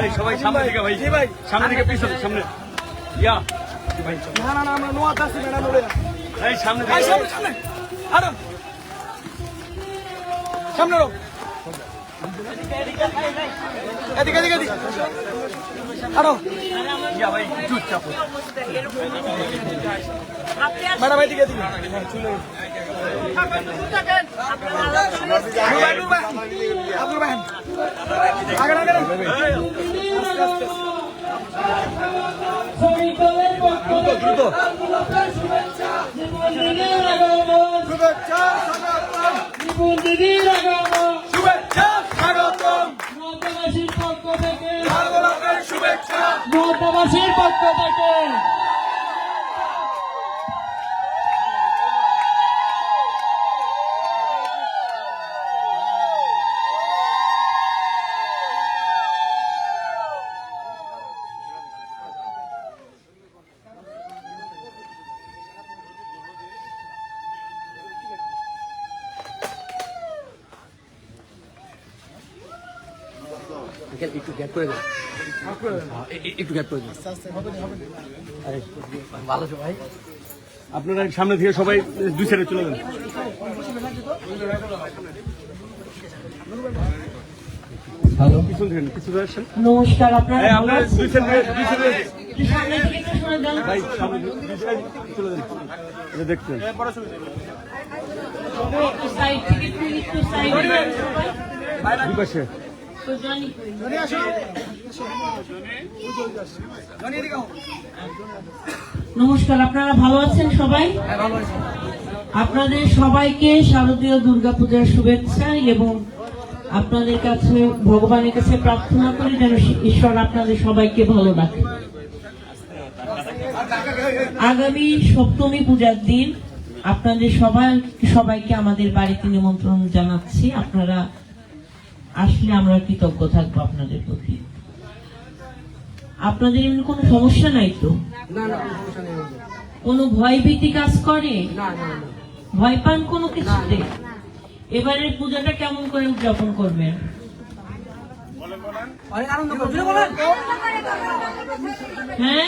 এই সবাই সামনে দিকে ভাই। ভাই। সামনে দিকে পিছনে সামনে। ইয়া। না না না আমরা ম্যাডাম বলে এই সামনে দিকে। সামনে সামনে। আরও সামনে রো। এদিকে এদিকে এদিকে। আরও ইয়া ভাই চুপচাপ ম্যাডাম এদিকে এদিকে। নূর ভাই, নূর ভাই। আস্তে আস্তে দ্রুত শুভেচ্ছা স্বাগতম শুভেচ্ছা স্বাগতম মহাত্মাবাসীর পক্ষ থেকে শুভেচ্ছা পক্ষ থেকে একটু গ্যাপ করে দাও। একটু গ্যাপ করে আরে, ভালো আছো ভাই? আপনারা সামনে থেকে সবাই দুই সাইডে চলে যান। নমস্কার আপনারা এটা দেখছেন। দুই পাশে। নমস্কার, আপনারা ভালো আছেন সবাই? আপনাদের সবাইকে শারদীয় দুর্গাপূজার শুভেচ্ছা এবং আপনাদের কাছে, ভগবানের কাছে প্রার্থনা করি যেন ঈশ্বর আপনাদের সবাইকে ভালো রাখে। আগামী সপ্তমী পূজার দিন আপনাদের সবাই সবাইকে আমাদের বাড়িতে নিমন্ত্রণ জানাচ্ছি। আপনারা আসলে আমরা কৃতজ্ঞ থাকব আপনাদের প্রতি। আপনাদের এমনি কোনো সমস্যা নাই তো? না না কোনো সমস্যা নেই আমাদের। কোনো ভয় ভীতি কাজ করে? না না না। ভয় পান কোনো কিছুতে? এবারের পূজাটা কেমন করে উদযাপন করবেন? হ্যাঁ?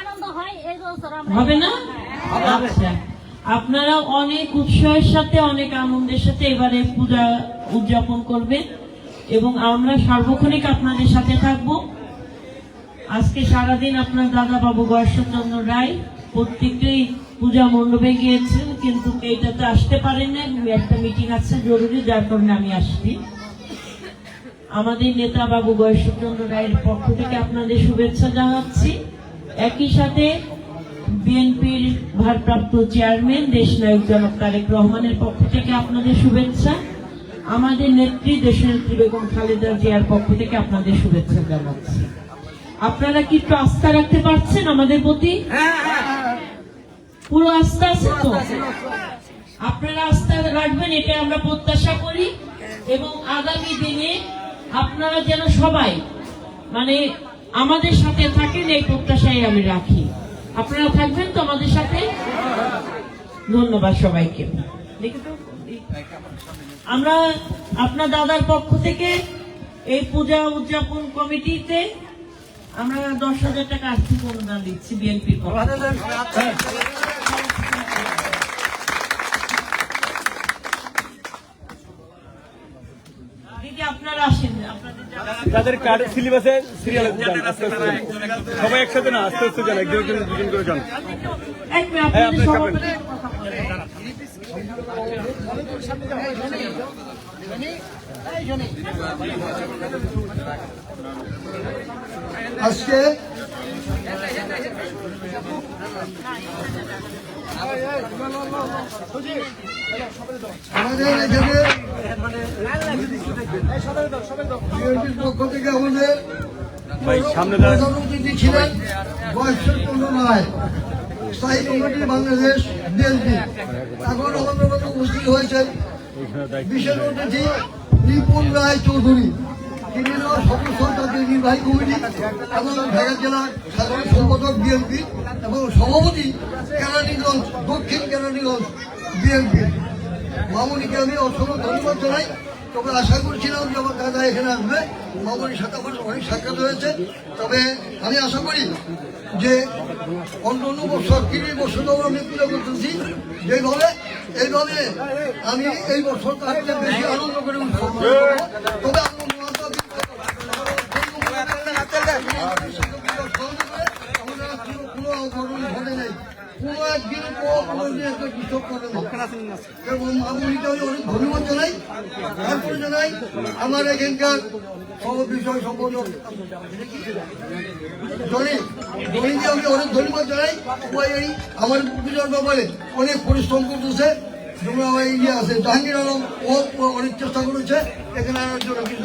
আনন্দ হয় এই বছর আমরা হবে না? আচ্ছা। আপনারা অনেক উৎসাহের সাথে, অনেক আনন্দের সাথে এবারে পূজা উদযাপন করবেন এবং আমরা সার্বক্ষণিক আপনাদের সাথে থাকব। আজকে সারাদিন আপনার দাদা বাবু গয়েশ্বরচন্দ্র রায় প্রত্যেকটাই পূজা মণ্ডপে গিয়েছেন, কিন্তু এইটাতে আসতে পারেন না একটা মিটিং আছে জরুরি, যার কারণে আমি আসছি। আমাদের নেতা বাবু গয়েশ্বরচন্দ্র রায়ের পক্ষ থেকে আপনাদের শুভেচ্ছা জানাচ্ছি। একই সাথে বিএনপির ভারপ্রাপ্ত চেয়ারম্যান, দেশনায়ক জনক তারেক রহমানের পক্ষ থেকে আপনাদের শুভেচ্ছা। আমাদের নেত্রী দেশনেত্রী বেগম খালেদা জিয়ার পক্ষ থেকে আপনাদের শুভেচ্ছা জানাচ্ছি। আপনারা কি একটু আস্থা রাখতে পারছেন আমাদের প্রতি? পুরো আস্থা আছে তো? আপনারা আস্থা রাখবেন এটা আমরা প্রত্যাশা করি। এবং আগামী দিনে আপনারা যেন সবাই মানে আমাদের সাথে থাকেন, এই প্রত্যাশাই আমি রাখি। আপনারা থাকবেন তো আমাদের সাথে? ধন্যবাদ সবাইকে। আমরা আপনার দাদার পক্ষ থেকে এই পূজা উদযাপন কমিটিতে আমরা দশ হাজার টাকা আর্থিক অনুদান দিচ্ছি বিএনপির পক্ষ থেকে। দিদি আপনারা আসেন আপনাদের যারা- যাদের কার্ড সিলেবাসে সিরিয়াল আস্তে আস্তে যান। সবাই একসাথে না আস্তে আস্তে যান একজন একজন দুজন করে যান হ্যাঁ, আপনি খাবেন। আজকে আমাদের এখানে বিএনপির পক্ষ থেকে আমাদের ভাই সামনে দাঁড়ান। প্রধান অতিথি ছিলেন বয়সের কোনো নয় স্থায়ী কমিটি বাংলাদেশ বিএনপি এখন আমাদের মধ্যে উপস্থিত হয়েছেন বিশেষ অতিথি নিপুণ রায় চৌধুরী। তিনি হল জাতীয় নির্বাহী কমিটি এবং ঢাকা জেলার সাধারণ সম্পাদক বিএনপি এবং সভাপতি কেরানীগঞ্জ, দক্ষিণ কেরানীগঞ্জ বিএনপি। মামুনিকে আমি অসংখ্য ধন্যবাদ জানাই। তবে আশা করছিলাম যে আমার দাদা এখানে আসবে। মামনির সাথে আমার অনেক সাক্ষাৎ হয়েছে। তবে আমি আশা করি যে অন্য বছর, তিরিশ বছর ধরে আমি পূজা করতেছি। যেভাবে, এইভাবে আমি এই বছর তার বেশি আনন্দ করে উৎসব তবে আমার এখানকার বিষয় জনিকে আমি অনেক ধন্যবাদ জানাই আমার পূজার ব্যাপারে অনেক পরিশ্রম করতেছে আছে। জাহাঙ্গীর আলম ও অনেক চেষ্টা করেছে এখানে আনার জন্য কিছু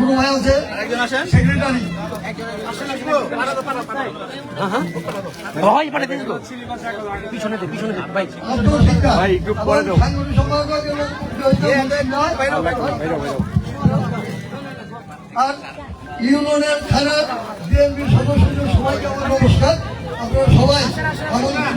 শুরু হয়ে আছে সেক্রেটারি পিছনে পিছনে ভাই একটু পরে দাও আর ইউনিয়নের থানা বিএনপির সদস্য সবাইকে আমার নমস্কার আপনারা সবাই আনন্দিত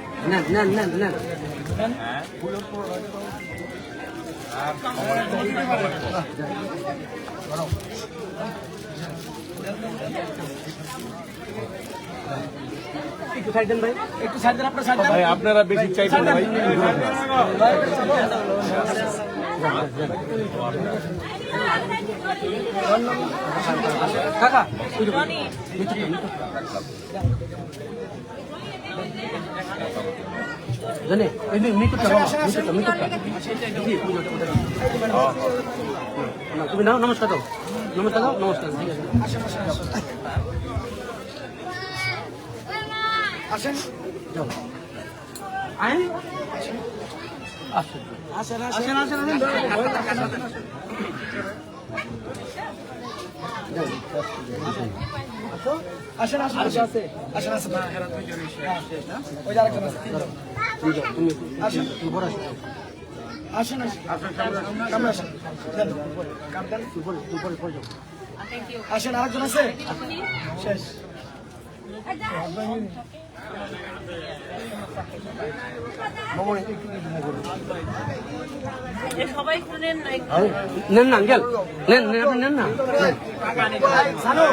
নেন নেন নেন নেন। একটু সাইড দেন ভাই। একটু সাইড দেন আপনার সাইড দেন ভাই আপনারা বেশি চাইবেন ভাই। কাকা জানে এই মিকুটটা মিকুটটা মিকুটটা তুমি নাও নমস্কার দাও নমস্কার দাও নমস্কার ঠিক আছে আসেন। যাও আইন আসেন আসেন আসেন আসেন আসেন আসেন ওই যারা কেমন আসেন আসেন আসেন আসেন আসেন আরেকজন আছে শেষ নেন না আঙ্কেল। নেন নেন আপনি নেন না। জানো